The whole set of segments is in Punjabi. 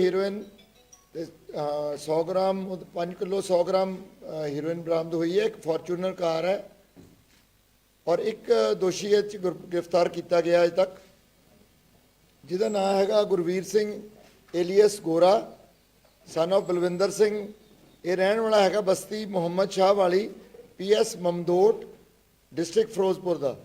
ਹੀਰੋਇਨ ਤੇ 100 ਗ੍ਰਾਮ 5 ਕਿਲੋ 100 ਗ੍ਰਾਮ ਹੀਰੋਇਨ ਬਰਾਮਦ ਹੋਈ ਹੈ ਇੱਕ ਫੋਰਚੂਨਰ ਕਾਰ ਹੈ ਔਰ ਇੱਕ ਦੋਸ਼ੀ ਇਹ 'ਚ ਗ੍ਰਿਫਤਾਰ ਕੀਤਾ ਗਿਆ ਅਜੇ ਤੱਕ ਜਿਹਦਾ ਨਾਮ ਹੈਗਾ Gurvir Singh alias Gora son of Balwinder Singh ਇਹ ਰਹਿਣ ਵਾਲਾ ਹੈਗਾ ਬਸਤੀ ਮੁਹੰਮਦ ਸ਼ਾਹ ਵਾਲੀ ਪੀਐਸ ਮਮਦੋਟ ਡਿਸਟ੍ਰਿਕਟ ਫਿਰੋਜ਼ਪੁਰ ਦਾ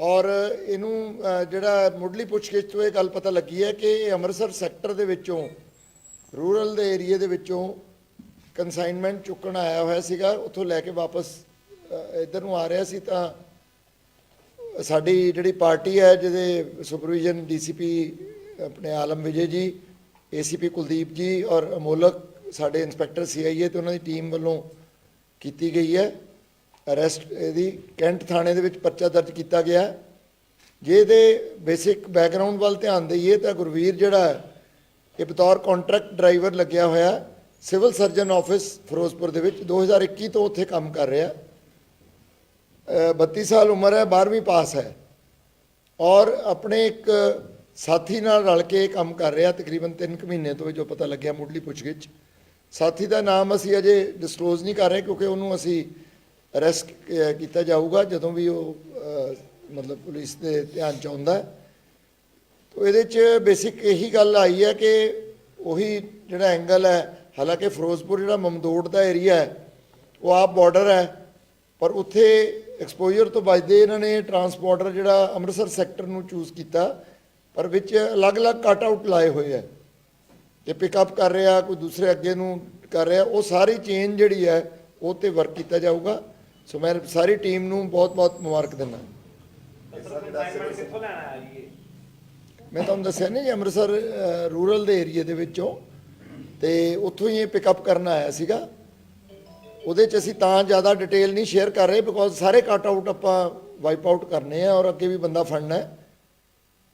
ਔਰ ਇਹਨੂੰ ਜਿਹੜਾ ਮੁੱਢਲੀ ਪੁੱਛਗਿੱਛ ਤੋਂ ਇਹ ਗੱਲ ਪਤਾ ਲੱਗੀ ਹੈ ਕਿ ਇਹ ਅੰਮ੍ਰਿਤਸਰ ਸੈਕਟਰ ਦੇ ਵਿੱਚੋਂ, ਰੂਰਲ ਦੇ ਏਰੀਆ ਦੇ ਵਿੱਚੋਂ ਕਨਸਾਈਨਮੈਂਟ ਚੁੱਕਣ ਆਇਆ ਹੋਇਆ ਸੀਗਾ, ਉੱਥੋਂ ਲੈ ਕੇ ਵਾਪਸ ਇੱਧਰ ਨੂੰ ਆ ਰਿਹਾ ਸੀ ਤਾਂ ਸਾਡੀ ਜਿਹੜੀ ਪਾਰਟੀ ਹੈ, ਜਿਹਦੇ ਸੁਪਰਵੀਜ਼ਨ ਡੀਸੀਪੀ ਆਪਣੇ ਆਲਮ ਵਿਜੇ ਜੀ ਏਸੀਪੀ ਕੁਲਦੀਪ ਜੀ ਔਰ ਅਮੋਲਕ, ਸਾਡੇ ਇੰਸਪੈਕਟਰ ਸੀਆਈਏ ਤੇ ਉਹਨਾਂ ਦੀ ਟੀਮ ਵੱਲੋਂ ਕੀਤੀ ਗਈ ਹੈ। ਅਰੈਸਟ ਇਹਦੀ ਕੈਂਟ ਥਾਣੇ ਦੇ ਵਿੱਚ ਪਰਚਾ ਦਰਜ ਕੀਤਾ ਗਿਆ। ਜੇ ਇਹਦੇ ਬੇਸਿਕ ਬੈਕਗ੍ਰਾਉਂਡ ਵੱਲ ਧਿਆਨ ਦਈਏ ਤਾਂ ਗੁਰਵੀਰ ਜਿਹੜਾ ਇਹ ਬਤੌਰ ਕੰਟਰੈਕਟ ਡਰਾਈਵਰ ਲੱਗਿਆ ਹੋਇਆ ਸਿਵਲ ਸਰਜਨ ਆਫਿਸ ਫਿਰੋਜ਼ਪੁਰ ਦੇ ਵਿੱਚ 2021 ਤੋਂ ਉੱਥੇ ਕੰਮ ਕਰ ਰਿਹਾ। ਅ, 32 ਸਾਲ ਉਮਰ ਹੈ 12ਵੀਂ ਪਾਸ ਹੈ। ਔਰ ਆਪਣੇ ਇੱਕ ਸਾਥੀ ਨਾਲ ਰਲ ਕੇ ਇਹ ਕੰਮ ਕਰ ਰਿਹਾ ਤਕਰੀਬਨ 3 ਕੁ ਮਹੀਨੇ ਤੋਂ ਜੋ ਪਤਾ ਲੱਗਿਆ ਮੁੱਢਲੀ ਪੁੱਛਗਿੱਛ। ਸਾਥੀ ਦਾ ਨਾਮ ਅਸੀਂ ਅਜੇ ਡਿਸਕਲੋਜ਼ ਨਹੀਂ ਕਰ ਰਹੇ ਕਿਉਂਕਿ ਉਹਨੂੰ ਅਸੀਂ ਅਰੈਸਟ ਕੀਤਾ ਜਾਊਗਾ ਜਦੋਂ ਵੀ ਉਹ ਮਤਲਬ ਪੁਲਿਸ ਦੇ ਧਿਆਨ ਚ ਆਉਂਦਾ ਹੈ। ਤੋ ਇਹਦੇ ਚ ਬੇਸਿਕ ਇਹੀ ਗੱਲ ਆਈ ਹੈ ਕਿ ਉਹੀ ਜਿਹੜਾ ਐਂਗਲ ਹੈ, ਹਾਲਾਂਕਿ ਫਿਰੋਜ਼ਪੁਰ ਜਿਹੜਾ ਮਮਦੋੜ ਦਾ ਏਰੀਆ ਹੈ, ਉਹ ਆਪ ਬਾਰਡਰ ਹੈ, ਪਰ ਉੱਥੇ ਐਕਸਪੋਜ਼ਰ ਤੋਂ ਬਚਦੇ ਇਹਨਾਂ ਨੇ ਟਰਾਂਸਪੋਰਟਰ ਜਿਹੜਾ ਅੰਮ੍ਰਿਤਸਰ ਸੈਕਟਰ ਨੂੰ ਚੂਜ਼ ਕੀਤਾ, ਪਰ ਵਿੱਚ ਅਲੱਗ-ਅਲੱਗ ਕਟ ਆਊਟ ਲਾਏ ਹੋਏ ਹੈ ਜੇ ਪਿਕਅਪ ਕਰ ਰਿਹਾ, ਕੋਈ ਦੂਸਰੇ ਅੱਗੇ ਨੂੰ ਕਰ ਰਿਹਾ, ਉਹ ਸਾਰੀ ਚੇਨ ਜਿਹੜੀ ਹੈ, ਉਹ ਤੇ ਵਰਕ ਕੀਤਾ ਜਾਊਗਾ ਸੋ ਮੈਂ ਸਾਰੀ ਟੀਮ ਨੂੰ ਬਹੁਤ-ਬਹੁਤ ਮੁਬਾਰਕ ਦਿੰਦਾ। ਮੈਂ ਤੁਹਾਨੂੰ ਦੱਸਿਆ ਨਹੀਂ ਜੀ ਅੰਮ੍ਰਿਤਸਰ ਅ, ਰੂਰਲ ਦੇ ਏਰੀਆ ਦੇ ਵਿੱਚੋਂ। ਤੇ ਉੱਥੋਂ ਹੀ ਇਹ ਪਿਕਅਪ ਕਰਨ ਆਇਆ ਸੀਗਾ। ਉਹਦੇ ਚ ਅਸੀਂ ਤਾਂ ਜ਼ਿਆਦਾ ਡਿਟੇਲ ਨਹੀਂ ਸ਼ੇਅਰ ਕਰ ਰਹੇ ਬਿਕੋਜ਼ ਸਾਰੇ ਕੱਟ ਆਊਟ ਆਪਾਂ ਵਾਈਪ ਆਊਟ ਕਰਨੇ ਆ ਔਰ ਅੱਗੇ ਵੀ ਬੰਦਾ ਫੜਨਾ ਹੈ।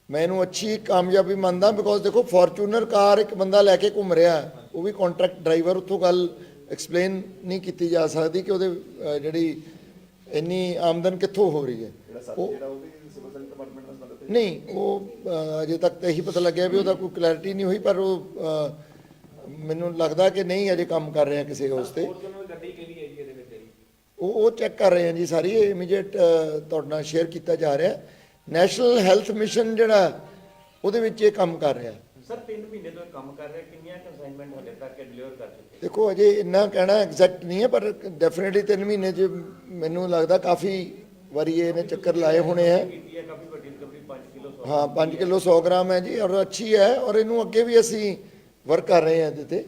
ਮੈਂ ਇਹਨੂੰ ਅੱਛੀ ਕਾਮਯਾਬੀ ਮੰਨਦਾ ਬਿਕੋਜ਼ ਦੇਖੋ ਫੋਰਚੂਨਰ ਕਾਰ ਇੱਕ ਬੰਦਾ ਲੈ ਕੇ ਘੁੰਮ ਰਿਹਾ ਉਹ ਵੀ ਕੰਟਰੈਕਟ ਡਰਾਈਵਰ ਉੱਥੋਂ ਗੱਲ ਐਕਸਪਲੇਨ ਨਹੀਂ ਕੀਤੀ ਜਾ ਸਕਦੀ ਕਿ ਉਹਦੇ ਜਿਹੜੀ ਇੰਨੀ ਆਮਦਨ ਕਿੱਥੋਂ ਹੋ ਰਹੀ ਹੈ। ਉਹ ਨਹੀਂ ਉਹ ਅਜੇ ਤੱਕ ਤਾਂ ਇਹੀ ਪਤਾ ਲੱਗਿਆ ਵੀ ਉਹਦਾ ਕੋਈ ਕਲੈਰਿਟੀ ਨਹੀਂ ਹੋਈ ਪਰ ਉਹ ਮੈਨੂੰ ਲੱਗਦਾ ਕਿ ਨਹੀਂ ਅਜੇ ਕੰਮ ਕਰ ਰਿਹਾ ਕਿਸੇ ਉਸ ਤੇ। ਉਹ ਉਹ ਚੈੱਕ ਕਰ ਰਹੇ ਹਾਂ ਜੀ ਸਾਰੀ ਇਮੀਡੀਏਟ ਤੁਹਾਡੇ ਨਾਲ ਸ਼ੇਅਰ ਕੀਤਾ ਜਾ ਰਿਹਾ। ਨੈਸ਼ਨਲ ਹੈਲਥ ਮਿਸ਼ਨ ਜਿਹੜਾ ਉਹਦੇ ਵਿੱਚ ਇਹ ਕੰਮ ਕਰ ਰਿਹਾ। ਸਰ 3 ਮਹੀਨੇ ਤੋਂ ਇਹ ਕੰਮ ਕਰ ਰਿਹਾ ਕਿੰਨੀਆਂ ਕੰਸਾਈਨਮੈਂਟ ਹਲੇ ਤੱਕ ਡਿਲੀਵਰ ਕਰ ਚੁੱਕੇ? ਦੇਖੋ ਅਜੇ ਇੰਨਾ ਕਹਿਣਾ ਐਗਜ਼ੈਕਟ ਨਹੀਂ ਹੈ ਪਰ ਡੈਫੀਨਿਟਲੀ 3 ਮਹੀਨੇ 'ਚ ਮੈਨੂੰ ਲੱਗਦਾ ਕਾਫੀ ਵਾਰੀ ਇਹਨੇ ਚੱਕਰ ਲਾਏ ਹੋਣੇ ਹੈ ਕੀਤੀ ਹੈ ਕਾਫੀ ਵੱਡੀ ਰਿਕਵਰੀ 5 ਕਿਲੋ ਸੌ। ਹਾਂ 5 ਕਿਲੋ 100 ਗ੍ਰਾਮ ਹੈ ਜੀ ਔਰ ਅੱਛੀ ਹੈ ਔਰ ਇਹਨੂੰ ਅੱਗੇ ਵੀ ਅਸੀਂ ਵਰਕ ਕਰ ਰਹੇ ਹਾਂ ਇਹਦੇ ਤੇ।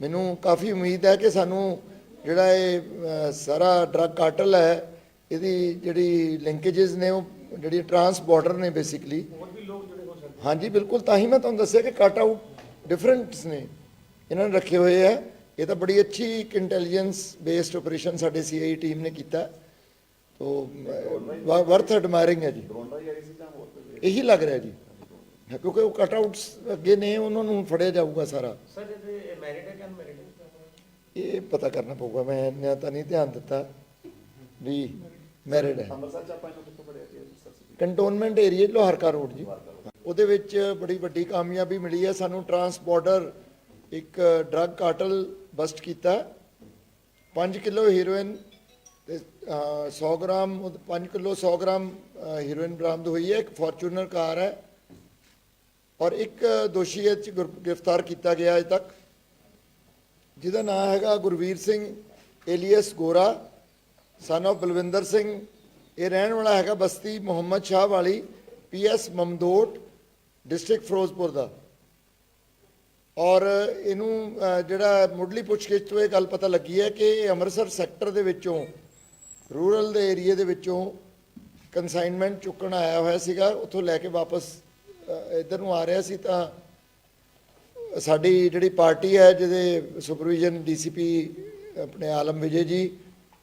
ਮੈਨੂੰ ਕਾਫੀ ਉਮੀਦ ਹੈ ਕਿ ਸਾਨੂੰ ਜਿਹੜਾ ਇਹ ਸਾਰਾ ਡਰੱਗ ਕਾਰਟਲ ਹੈ ਇਹਦੀ ਜਿਹੜੀ ਲਿੰਕੇजेस ਨੇ ਉਹ ਜਿਹੜੀ ਟਰਾਂਸ ਬਾਰਡਰ ਨੇ ਬੇਸਿਕਲੀ ਹੋਰ ਵੀ ਲੋਕ ਜਿਹੜੇ ਹੋ ਸਕਦੇ ਹਾਂਜੀ ਬਿਲਕੁਲ। ਤਾਂ ਹੀ ਮੈਂ ਤੁਹਾਨੂੰ ਦੱਸਿਆ ਕਿ ਕੱਟ ਆਊਟ ਡਿਫਰੈਂਟਸ ਨੇ। ਇਹਨਾਂ ਨੇ ਰੱਖੇ ਹੋਏ ਆ। ਇਹ ਤਾਂ ਬੜੀ ਅੱਛੀ ਇੱਕ ਇੰਟੈਲੀਜੈਂਸ ਬੇਸਡ ਆਪਰੇਸ਼ਨ ਸਾਡੇ ਸੀਆਈ ਟੀਮ ਨੇ ਕੀਤਾ। ਤੋ ਵਰਥ ਐਡਮਾਇਰਿੰਗ ਹੈ ਜੀ। ਇਹੀ ਲੱਗ ਰਿਹਾ ਜੀ। ਕਿਉਂਕਿ ਉਹ ਕੱਟ ਆਊਟਸ ਅੱਗੇ ਨੇ ਉਹਨਾਂ ਨੂੰ ਫੜਿਆ ਜਾਊਗਾ ਸਾਰਾ। ਹੈ ਕਿ ਇਹ ਪਤਾ ਕਰਨਾ ਪਊਗਾ। ਮੈਂ ਇੰਨਾ ਤਾਂ ਨਹੀਂ ਧਿਆਨ ਦਿੱਤਾ ਵੀ ਮੈਰਿਡ ਹੈ। ਕੰਟੋਨਮੈਂਟ ਏਰੀਆ ਲੋਹਰਕਾ ਰੋਡ ਜੀ। ਉਹਦੇ ਵਿੱਚ ਬੜੀ ਵੱਡੀ ਕਾਮਯਾਬੀ ਮਿਲੀ ਹੈ। ਸਾਨੂੰ ਟਰਾਂਸਪੋਰਟਰ ਇੱਕ ਡਰੱਗ ਕਾਰਟਲ ਬਸਟ ਕੀਤਾ। 5 ਕਿਲੋ ਹੀਰੋਇਨ ਤੇ ਅ, 100 ਗ੍ਰਾਮ 5 ਕਿਲੋ 100 ਗ੍ਰਾਮ ਹੀਰੋਇਨ ਬਰਾਮਦ ਹੋਈ ਹੈ। ਇੱਕ ਫੋਰਚੂਨਰ ਕਾਰ ਹੈ ਔਰ ਇੱਕ ਦੋਸ਼ੀ ਇਹ 'ਚ ਗੁਰ- ਗ੍ਰਿਫਤਾਰ ਕੀਤਾ ਗਿਆ ਅਜੇ ਤੱਕ। ਜਿਹਦਾ ਨਾਮ ਹੈਗਾ Gurvir Singh alias Gora son of Balwinder Singh. ਇਹ ਰਹਿਣ ਵਾਲਾ ਹੈਗਾ ਬਸਤੀ ਮੁਹੰਮਦ ਸ਼ਾਹ ਵਾਲੀ ਪੀਐਸ ਮਮਦੋਟ। ਡਿਸਟ੍ਰਿਕਟ ਫਿਰੋਜ਼ਪੁਰ ਦਾ। ਔਰ ਇਹਨੂੰ ਜਿਹੜਾ ਮੁੱਢਲੀ ਪੁੱਛਗਿੱਛ ਤੋਂ ਇਹ ਗੱਲ ਪਤਾ ਲੱਗੀ ਹੈ ਕਿ ਇਹ ਅੰਮ੍ਰਿਤਸਰ ਸੈਕਟਰ ਦੇ ਵਿੱਚੋਂ ਰੂਰਲ ਦੇ ਏਰੀਆ ਦੇ ਵਿੱਚੋਂ ਕਨਸਾਈਨਮੈਂਟ ਚੁੱਕਣ ਆਇਆ ਹੋਇਆ ਸੀਗਾ। ਉੱਥੋਂ ਲੈ ਕੇ ਵਾਪਸ ਇੱਧਰ ਨੂੰ ਆ ਰਿਹਾ ਸੀ ਤਾਂ ਸਾਡੀ ਜਿਹੜੀ ਪਾਰਟੀ ਹੈ, ਜਿਹਦੇ ਸੁਪਰਵੀਜ਼ਨ ਡੀਸੀਪੀ ਆਪਣੇ ਆਲਮ ਵਿਜੇ ਜੀ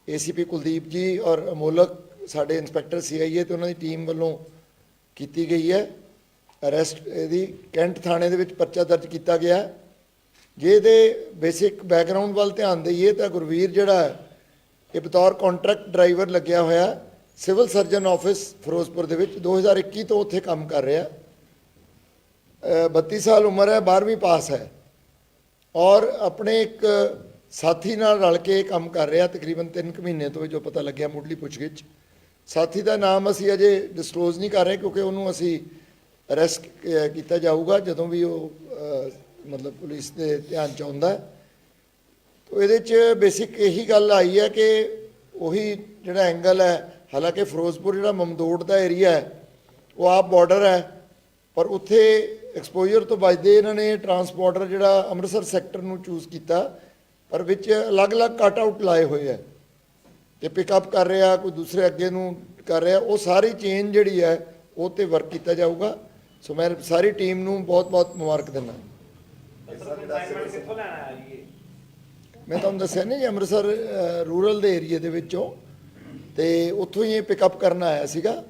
ਏਸੀਪੀ ਕੁਲਦੀਪ ਜੀ ਔਰ ਅਮੋਲਕ, ਸਾਡੇ ਇੰਸਪੈਕਟਰ ਸੀਆਈਏ ਤੇ ਉਹਨਾਂ ਦੀ ਟੀਮ ਵੱਲੋਂ ਕੀਤੀ ਗਈ ਹੈ। ਅਰੈਸਟ ਇਹਦੀ ਕੈਂਟ ਥਾਣੇ ਦੇ ਵਿੱਚ ਪਰਚਾ ਦਰਜ ਕੀਤਾ ਗਿਆ। ਜੇ ਇਹਦੇ ਬੇਸਿਕ ਬੈਕਗ੍ਰਾਉਂਡ ਵੱਲ ਧਿਆਨ ਦਈਏ ਤਾਂ ਗੁਰਵੀਰ ਜਿਹੜਾ ਇਹ ਬਤੌਰ ਕੰਟਰੈਕਟ ਡਰਾਈਵਰ ਲੱਗਿਆ ਹੋਇਆ ਸਿਵਲ ਸਰਜਨ ਆਫਿਸ ਫਿਰੋਜ਼ਪੁਰ ਦੇ ਵਿੱਚ। 2021 ਤੋਂ ਉੱਥੇ ਕੰਮ ਕਰ ਰਿਹਾ। ਅ, 32 ਸਾਲ ਉਮਰ ਹੈ 12ਵੀਂ ਪਾਸ ਹੈ। ਔਰ ਆਪਣੇ ਇੱਕ ਸਾਥੀ ਨਾਲ ਰਲ ਕੇ ਇਹ ਕੰਮ ਕਰ ਰਿਹਾ ਤਕਰੀਬਨ 3 ਕੁ ਮਹੀਨੇ ਤੋਂ ਜੋ ਪਤਾ ਲੱਗਿਆ ਮੁੱਢਲੀ ਪੁੱਛਗਿੱਛ। ਸਾਥੀ ਦਾ ਨਾਮ ਅਸੀਂ ਅਜੇ ਡਿਸਕਲੋਜ਼ ਨਹੀਂ ਕਰ ਰਹੇ ਕਿਉਂਕਿ ਉਹਨੂੰ ਅਸੀਂ ਅਰੈਸਟ eh, ਕੀਤਾ ਜਾਊਗਾ ਜਦੋਂ ਵੀ ਉਹ ਮਤਲਬ ਪੁਲਿਸ ਦੇ ਧਿਆਨ ਚ ਆਉਂਦਾ ਤੋ ਇਹਦੇ ਚ ਬੇਸਿਕ ਇਹੀ ਗੱਲ ਆਈ ਹੈ ਕਿ ਉਹੀ ਜਿਹੜਾ ਐਂਗਲ ਹੈ, ਹਾਲਾਂਕਿ ਫਿਰੋਜ਼ਪੁਰ ਜਿਹੜਾ ਮਮਦੋੜ ਦਾ ਏਰੀਆ ਹੈ, ਉਹ ਆਪ ਬਾਰਡਰ ਹੈ, ਪਰ ਉੱਥੇ ਐਕਸਪੋਜ਼ਰ ਤੋਂ ਬਚਦੇ ਇਹਨਾਂ ਨੇ ਟਰਾਂਸਪੋਰਟਰ ਜਿਹੜਾ ਅੰਮ੍ਰਿਤਸਰ ਸੈਕਟਰ ਨੂੰ ਚੂਜ਼ ਕੀਤਾ, ਪਰ ਵਿੱਚ ਅਲੱਗ-ਅਲੱਗ ਕਟ ਆਊਟ ਲਾਏ ਹੋਏ ਹੈ। ਤੇ ਪਿਕਅਪ ਕਰ ਰਿਹਾ, ਕੋਈ ਦੂਸਰੇ ਅੱਗੇ ਨੂੰ ਕਰ ਰਿਹਾ, ਉਹ ਸਾਰੀ ਚੇਨ ਜਿਹੜੀ ਹੈ, ਉਹ ਤੇ ਵਰਕ ਕੀਤਾ ਜਾਊਗਾ। ਸੋ ਮੈਂ ਸਾਰੀ ਟੀਮ ਨੂੰ ਬਹੁਤ-ਬਹੁਤ ਮੁਬਾਰਕ ਦਿੰਦਾ। ਮੈਂ ਤੁਹਾਨੂੰ ਦੱਸਿਆ ਨਹੀਂ ਜੀ, ਅੰਮ੍ਰਿਤਸਰ ਰੂਰਲ ਦੇ ਏਰੀਏ ਦੇ ਵਿੱਚੋਂ ਤੇ ਉੱਥੋਂ ਹੀ ਇਹ ਪਿਕਅਪ ਕਰਨ ਆਇਆ ਸੀਗਾ।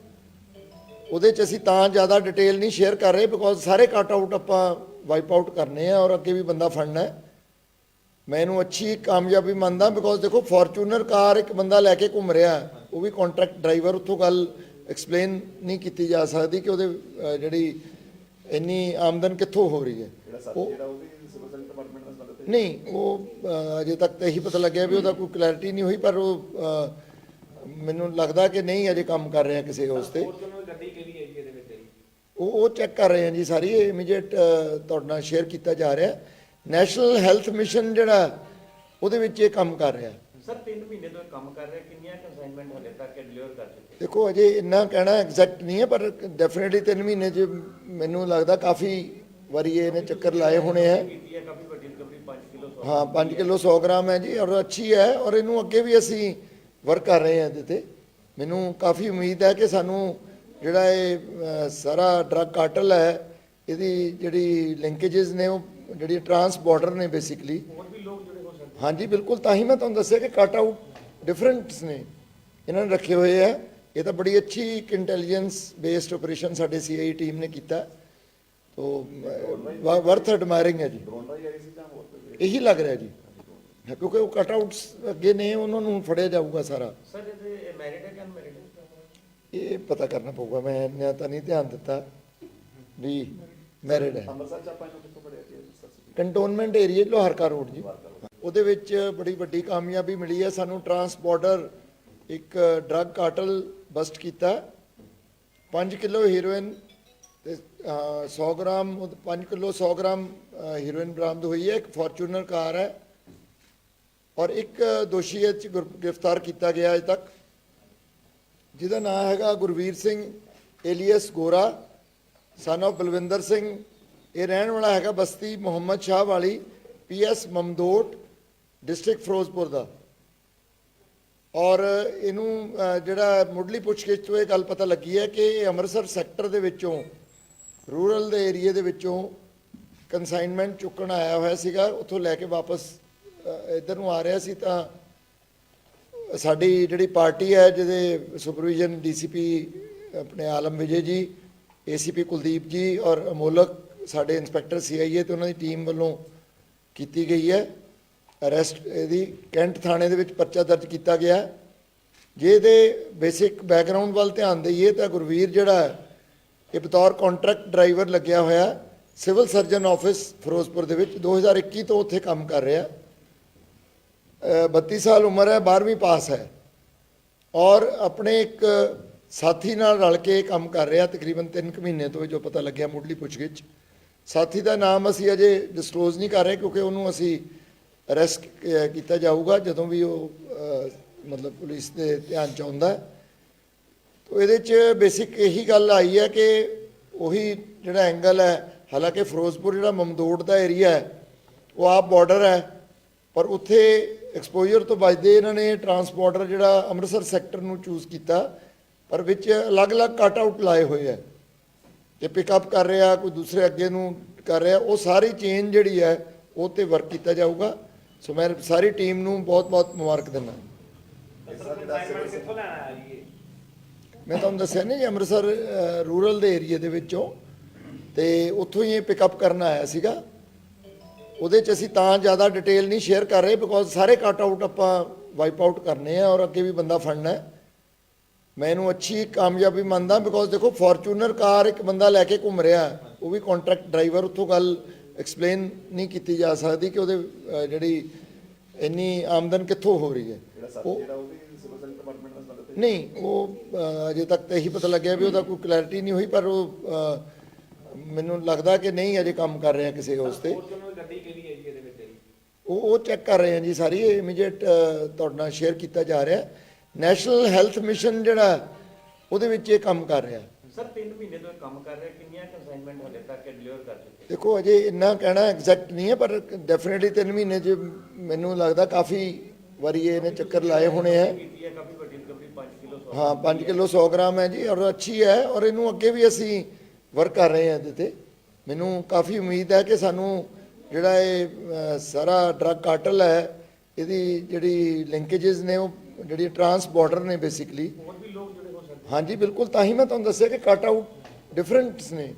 ਉਹਦੇ ਚ ਅਸੀਂ ਤਾਂ ਜ਼ਿਆਦਾ ਡਿਟੇਲ ਨਹੀਂ ਸ਼ੇਅਰ ਕਰ ਰਹੇ ਬਿਕੋਜ਼ ਸਾਰੇ ਕੱਟ ਆਊਟ ਆਪਾਂ ਵਾਈਪ ਆਊਟ ਕਰਨੇ ਆ ਔਰ ਅੱਗੇ ਵੀ ਬੰਦਾ ਫੜਨਾ ਹੈ। ਮੈਂ ਇਹਨੂੰ ਅੱਛੀ ਕਾਮਯਾਬੀ ਮੰਨਦਾ ਬਿਕੋਜ਼ ਦੇਖੋ ਫੋਰਚੂਨਰ ਕਾਰ ਇੱਕ ਬੰਦਾ ਲੈ ਕੇ ਘੁੰਮ ਰਿਹਾ, ਉਹ ਵੀ ਕੰਟਰੈਕਟ ਡਰਾਈਵਰ ਉੱਥੋਂ ਗੱਲ ਐਕਸਪਲੇਨ ਨਹੀਂ ਕੀਤੀ ਜਾ ਸਕਦੀ ਕਿ ਉਹਦੇ ਜਿਹੜੀ ਇੰਨੀ ਆਮਦਨ ਕਿੱਥੋਂ ਹੋ ਰਹੀ ਹੈ। ਉਹ ਨਹੀਂ ਉਹ ਅਜੇ ਤੱਕ ਤਾਂ ਇਹੀ ਪਤਾ ਲੱਗਿਆ ਵੀ ਉਹਦਾ ਕੋਈ ਕਲੈਰਿਟੀ ਨਹੀਂ ਹੋਈ ਪਰ ਉਹ ਮੈਨੂੰ ਲੱਗਦਾ ਕਿ ਨਹੀਂ ਅਜੇ ਕੰਮ ਕਰ ਰਿਹਾ ਕਿਸੇ ਉਸ ਤੇ। ਉਹ ਉਹ ਚੈੱਕ ਕਰ ਰਹੇ ਹਾਂ ਜੀ ਸਾਰੀ ਇਮੀਡੀਏਟ ਤੁਹਾਡੇ ਨਾਲ ਸ਼ੇਅਰ ਕੀਤਾ ਜਾ ਰਿਹਾ। ਨੈਸ਼ਨਲ ਹੈਲਥ ਮਿਸ਼ਨ ਜਿਹੜਾ ਉਹਦੇ ਵਿੱਚ ਇਹ ਕੰਮ ਕਰ ਰਿਹਾ। ਸਰ 3 ਮਹੀਨੇ ਤੋਂ ਇਹ ਕੰਮ ਕਰ ਰਹੇ ਕਿੰਨੀਆਂ ਕੰਸਾਈਨਮੈਂਟ ਹਲੇ ਤੱਕ ਡਿਲੀਵਰ ਕਰ ਚੁੱਕੇ ਦੇਖੋ ਅਜੇ ਇੰਨਾ ਕਹਿਣਾ ਐਗਜ਼ੈਕਟ ਨਹੀਂ ਹੈ ਪਰ ਡੈਫੀਨਿਟਲੀ 3 ਮਹੀਨੇ 'ਚ ਮੈਨੂੰ ਲੱਗਦਾ ਕਾਫੀ ਵਾਰੀ ਇਹਨੇ ਚੱਕਰ ਲਾਏ ਹੋਣੇ ਹੈ। ਹੈ ਕਾਫੀ ਵੱਡੀ ਰਿਕਵਰੀ 5 ਕਿਲੋ ਸੌ ਹਾਂ 5 ਕਿਲੋ 100 ਗ੍ਰਾਮ ਹੈ ਜੀ ਔਰ ਅੱਛੀ ਹੈ ਔਰ ਇਹਨੂੰ ਅੱਗੇ ਵੀ ਅਸੀਂ ਵਰਕ ਕਰ ਰਹੇ ਹਾਂ ਇਹਦੇ ਤੇ। ਮੈਨੂੰ ਕਾਫੀ ਉਮੀਦ ਹੈ ਕਿ ਸਾਨੂੰ ਜਿਹੜਾ ਇਹ ਸਾਰਾ ਡਰੱਗ ਕਾਰਟਲ ਹੈ ਇਹਦੀ ਜਿਹੜੀ ਲਿੰਕੇजेस ਨੇ ਉਹ ਜਿਹੜੀ ਟਰਾਂਸ ਬਾਰਡਰ ਨੇ ਬੇਸਿਕਲੀ ਹੋਰ ਵੀ ਲੋਕ ਜੁੜੇ ਹੋ ਸਕਦੇ ਹਾਂਜੀ ਬਿਲਕੁਲ ਤਾਂ ਹੀ ਮੈਂ ਤੁਹਾਨੂੰ ਦੱਸਿਆ ਕਿ ਕੱਟ ਆਊਟ ਡਿਫਰੈਂਟਸ ਨੇ। ਇਹਨਾਂ ਨੇ ਰੱਖੇ ਹੋਏ ਆ ਇਹ ਤਾਂ ਬੜੀ ਅੱਛੀ ਇੱਕ ਇੰਟੈਲੀਜੈਂਸ ਬੇਸਡ ਆਪਰੇਸ਼ਨ ਸਾਡੇ ਸੀਆਈ ਟੀਮ ਨੇ ਕੀਤਾ। ਤੋ ਵਰਥ ਐਡਮਾਇਰਿੰਗ ਹੈ ਜੀ। ਇਹੀ ਲੱਗ ਰਿਹਾ ਜੀ। ਕਿਉਂਕਿ ਉਹ ਕਟ ਆਊਟਸ ਅੱਗੇ ਨੇ ਉਹਨਾਂ ਨੂੰ ਫੜਿਆ ਜਾਊਗਾ ਸਾਰਾ। ਹੈ ਕਿ ਇਹ ਪਤਾ ਕਰਨਾ ਪਊਗਾ ਮੈਂ ਇੰਨਾ ਤਾਂ ਨਹੀਂ ਧਿਆਨ ਦਿੱਤਾ ਵੀ ਮੈਰਿਡ ਹੈ। ਅੰਮ੍ਰਿਤਸਰ ਚ ਆਪਾਂ ਇਹਨੂੰ ਕਿੱਥੋਂ ਪੜਿਆ ਸੀ sir cantonment area Loharka road ਜੀ। ਉਹਦੇ ਵਿੱਚ ਬੜੀ ਵੱਡੀ ਕਾਮਯਾਬੀ ਮਿਲੀ ਹੈ। ਸਾਨੂੰ ਟਰਾਂਸਪੋਰਟਰ ਇੱਕ ਡਰੱਗ ਕਾਰਟਲ ਬਸਟ ਕੀਤਾ। 5 ਕਿਲੋ ਹੀਰੋਇਨ ਤੇ ਅ, 100 ਗ੍ਰਾਮ 5 ਕਿਲੋ 100 ਗ੍ਰਾਮ ਹੀਰੋਇਨ ਬਰਾਮਦ ਹੋਈ ਹੈ। ਇੱਕ ਫੋਰਚੂਨਰ ਕਾਰ ਹੈ ਔਰ ਇੱਕ ਦੋਸ਼ੀ ਇਹ 'ਚ ਗੁਰ- ਗ੍ਰਿਫਤਾਰ ਕੀਤਾ ਗਿਆ ਅਜੇ ਤੱਕ। ਜਿਹਦਾ ਨਾਮ ਹੈਗਾ Gurvir Singh alias Gora son of Balwinder Singh. ਇਹ ਰਹਿਣ ਵਾਲਾ ਹੈਗਾ ਬਸਤੀ ਮੁਹੰਮਦ ਸ਼ਾਹ ਵਾਲੀ ਪੀਐਸ ਮਮਦੋਟ ਡਿਸਟ੍ਰਿਕਟ ਫਿਰੋਜ਼ਪੁਰ ਦਾ। ਔਰ ਇਹਨੂੰ ਜਿਹੜਾ ਮੁੱਢਲੀ ਪੁੱਛਗਿੱਛ ਤੋਂ ਇਹ ਗੱਲ ਪਤਾ ਲੱਗੀ ਹੈ ਕਿ ਇਹ ਅੰਮ੍ਰਿਤਸਰ ਸੈਕਟਰ ਦੇ ਵਿੱਚੋਂ, ਰੂਰਲ ਦੇ ਏਰੀਆ ਦੇ ਵਿੱਚੋਂ ਕਨਸਾਈਨਮੈਂਟ ਚੁੱਕਣ ਆਇਆ ਹੋਇਆ ਸੀਗਾ। ਉੱਥੋਂ ਲੈ ਕੇ ਵਾਪਸ ਇੱਧਰ ਨੂੰ ਆ ਰਿਹਾ ਸੀ ਤਾਂ ਸਾਡੀ ਜਿਹੜੀ ਪਾਰਟੀ ਹੈ, ਜਿਹਦੇ ਸੁਪਰਵਿਜ਼ਨ ਡੀਸੀਪੀ ਆਪਣੇ ਆਲਮ ਵਿਜੇ ਜੀ ਏਸੀਪੀ ਕੁਲਦੀਪ ਜੀ ਔਰ ਅਮੋਲਕ, ਸਾਡੇ ਇੰਸਪੈਕਟਰ ਸੀਆਈਏ ਤੇ ਉਹਨਾਂ ਦੀ ਟੀਮ ਵੱਲੋਂ ਕੀਤੀ ਗਈ ਹੈ। ਅਰੈਸਟ ਇਹਦੀ ਕੈਂਟ ਥਾਣੇ ਦੇ ਵਿੱਚ ਪਰਚਾ ਦਰਜ ਕੀਤਾ ਗਿਆ। ਜੇ ਇਹਦੇ ਬੇਸਿਕ ਬੈਕਗ੍ਰਾਉਂਡ ਵੱਲ ਧਿਆਨ ਦਈਏ ਤਾਂ ਗੁਰਵੀਰ ਜਿਹੜਾ ਇਹ ਬਤੌਰ ਕੰਟਰੈਕਟ ਡਰਾਈਵਰ ਲੱਗਿਆ ਹੋਇਆ ਸਿਵਲ ਸਰਜਨ ਆਫਿਸ ਫਿਰੋਜ਼ਪੁਰ ਦੇ ਵਿੱਚ। 2021 ਤੋਂ ਉੱਥੇ ਕੰਮ ਕਰ ਰਿਹਾ। ਅ, 32 ਸਾਲ ਉਮਰ ਹੈ 12ਵੀਂ ਪਾਸ ਹੈ। ਔਰ ਆਪਣੇ ਇੱਕ ਸਾਥੀ ਨਾਲ ਰਲ ਕੇ ਇਹ ਕੰਮ ਕਰ ਰਿਹਾ ਤਕਰੀਬਨ 3 ਕੁ ਮਹੀਨੇ ਤੋਂ ਜੋ ਪਤਾ ਲੱਗਿਆ ਮੁੱਢਲੀ ਪੁੱਛਗਿੱਛ। ਸਾਥੀ ਦਾ ਨਾਮ ਅਸੀਂ ਅਜੇ ਡਿਸਕਲੋਜ਼ ਨਹੀਂ ਕਰ ਰਹੇ ਕਿਉਂਕਿ ਉਹਨੂੰ ਅਸੀਂ ਅਰੈਸਟ eh, ਕੀਤਾ ਜਾਊਗਾ ਜਦੋਂ ਵੀ ਉਹ ਮਤਲਬ ਪੁਲਿਸ ਦੇ ਧਿਆਨ ਚ ਆਉਂਦਾ ਹੈ। ਤੋ ਇਹਦੇ ਚ ਬੇਸਿਕ ਇਹੀ ਗੱਲ ਆਈ ਹੈ ਕਿ ਉਹੀ ਜਿਹੜਾ ਐਂਗਲ ਹੈ, ਹਾਲਾਂਕਿ ਫਿਰੋਜ਼ਪੁਰ ਜਿਹੜਾ ਮਮਦੋੜ ਦਾ ਏਰੀਆ ਹੈ, ਉਹ ਆਪ ਬਾਰਡਰ ਹੈ, ਪਰ ਉੱਥੇ ਐਕਸਪੋਜ਼ਰ ਤੋਂ ਬਚਦੇ ਇਹਨਾਂ ਨੇ ਟਰਾਂਸਪੋਰਟਰ ਜਿਹੜਾ ਅੰਮ੍ਰਿਤਸਰ ਸੈਕਟਰ ਨੂੰ ਚੂਜ਼ ਕੀਤਾ, ਪਰ ਵਿੱਚ ਅਲੱਗ-ਅਲੱਗ ਕਟ ਆਊਟ ਲਾਏ ਹੋਏ ਹੈ ਤੇ ਪਿਕਅਪ ਕਰ ਰਿਹਾ, ਕੋਈ ਦੂਸਰੇ ਅੱਗੇ ਨੂੰ ਕਰ ਰਿਹਾ, ਉਹ ਸਾਰੀ ਚੇਨ ਜਿਹੜੀ ਹੈ, ਉਹ ਤੇ ਵਰਕ ਕੀਤਾ ਜਾਊਗਾ ਸੋ ਮੈਂ ਸਾਰੀ ਟੀਮ ਨੂੰ ਬਹੁਤ-ਬਹੁਤ ਮੁਬਾਰਕ ਦਿੰਦਾ। ਮੈਂ ਤੁਹਾਨੂੰ ਦੱਸਿਆ ਨਹੀਂ ਜੀ, ਅੰਮ੍ਰਿਤਸਰ ਰੂਰਲ ਦੇ ਏਰੀਆ ਦੇ ਵਿੱਚੋਂ। ਤੇ ਉੱਥੋਂ ਹੀ ਇਹ ਪਿਕਅਪ ਕਰਨ ਆਇਆ ਸੀਗਾ। ਉਹਦੇ ਚ ਅਸੀਂ ਤਾਂ ਜ਼ਿਆਦਾ ਡਿਟੇਲ ਨਹੀਂ ਸ਼ੇਅਰ ਕਰ ਰਹੇ ਬਿਕੋਜ਼ ਸਾਰੇ ਕੱਟ ਆਊਟ ਆਪਾਂ ਵਾਈਪ ਆਊਟ ਕਰਨੇ ਆ, ਔਰ ਅੱਗੇ ਵੀ ਬੰਦਾ ਫੜਨਾ ਹੈ। ਮੈਂ ਇਹਨੂੰ ਅੱਛੀ ਕਾਮਯਾਬੀ ਮੰਨਦਾ ਬਿਕੋਜ਼ ਦੇਖੋ ਫੋਰਚੂਨਰ ਕਾਰ ਇੱਕ ਬੰਦਾ ਲੈ ਕੇ ਘੁੰਮ ਰਿਹਾ, ਉਹ ਵੀ ਕੰਟਰੈਕਟ ਡਰਾਈਵਰ ਉੱਥੋਂ ਗੱਲ ਐਕਸਪਲੇਨ ਨਹੀਂ ਕੀਤੀ ਜਾ ਸਕਦੀ ਕਿ ਉਹਦੇ ਜਿਹੜੀ ਇੰਨੀ ਆਮਦਨ ਕਿੱਥੋਂ ਹੋ ਰਹੀ ਹੈ। ਜਿਹੜਾ ਸਰ ਉਹ ਜਿਹੜਾ ਉਹ ਵੀ ਸਿਵਲ ਸਰਜਨ ਡਿਪਾਰਟਮੈਂਟ ਨਾਲ ਸੰਬੰਧਿਤ ਹੈ। ਨਹੀਂ ਉਹ ਅਜੇ ਤੱਕ ਤਾਂ ਇਹੀ ਪਤਾ ਲੱਗਿਆ ਵੀ ਉਹਦਾ ਕੋਈ ਕਲੈਰਿਟੀ ਨਹੀਂ ਹੋਈ ਪਰ ਉਹ ਮੈਨੂੰ ਲੱਗਦਾ ਕਿ ਨਹੀਂ ਅਜੇ ਕੰਮ ਕਰ ਰਿਹਾ ਕਿਸੇ ਉਸ ਤੇ। ਉਹ ਉਹ ਚੈੱਕ ਕਰ ਰਹੇ ਹਾਂ ਜੀ ਸਾਰੀ ਇਮੀਡੀਏਟ ਤੁਹਾਡੇ ਨਾਲ ਸ਼ੇਅਰ ਕੀਤਾ ਜਾ ਰਿਹਾ। ਨੈਸ਼ਨਲ ਹੈਲਥ ਮਿਸ਼ਨ ਜਿਹੜਾ ਉਹਦੇ ਵਿੱਚ ਇਹ ਕੰਮ ਕਰ ਰਿਹਾ। ਸਰ 3 ਮਹੀਨੇ ਤੋਂ ਕੰਮ ਕਰ ਰਿਹਾ ਕਿੰਨੀਆਂ ਕੰਸਾਈਨਮੈਂਟ ਹਲੇ ਤੱਕ ਡਿਲੀਵਰ ਕਰ ਚੁੱਕੇ ਦੇਖੋ, ਅਜੇ ਇੰਨਾ ਕਹਿਣਾ ਐਗਜ਼ੈਕਟ ਨਹੀਂ ਹੈ, ਪਰ ਡੈਫੀਨਿਟਲੀ 3 ਮਹੀਨੇ 'ਚ ਮੈਨੂੰ ਲੱਗਦਾ ਕਾਫੀ ਵਾਰੀ ਇਹਨੇ ਚੱਕਰ ਲਾਏ ਹੋਣੇ ਹੈ। ਕੀਤੀ ਹੈ ਕਾਫੀ ਵੱਡੀ ਰਿਕਵਰੀ 5 ਕਿਲੋ ਸੌ ਹਾਂ 5 ਕਿਲੋ 100 ਗ੍ਰਾਮ ਹੈ ਜੀ, ਔਰ ਅੱਛੀ ਹੈ, ਔਰ ਇਹਨੂੰ ਅੱਗੇ ਵੀ ਅਸੀਂ ਵਰਕ ਕਰ ਰਹੇ ਹਾਂ ਇਹਦੇ ਤੇ। ਮੈਨੂੰ ਕਾਫੀ ਉਮੀਦ ਹੈ ਕਿ ਸਾਨੂੰ ਜਿਹੜਾ ਇਹ ਸਾਰਾ ਡਰੱਗ ਕਾਰਟਲ ਹੈ, ਇਹਦੀ ਜਿਹੜੀ ਲਿੰਕੇजेस ਨੇ, ਉਹ ਜਿਹੜੀ ਟਰਾਂਸ ਬਾਰਡਰ ਨੇ ਬੇਸਿਕਲੀ ਹਾਂਜੀ, ਬਿਲਕੁਲ, ਤਾਂ ਹੀ ਮੈਂ ਤੁਹਾਨੂੰ ਦੱਸਿਆ ਕਿ ਕਟ ਆਊਟ ਡਿਫਰੈਂਟਸ ਨੇ।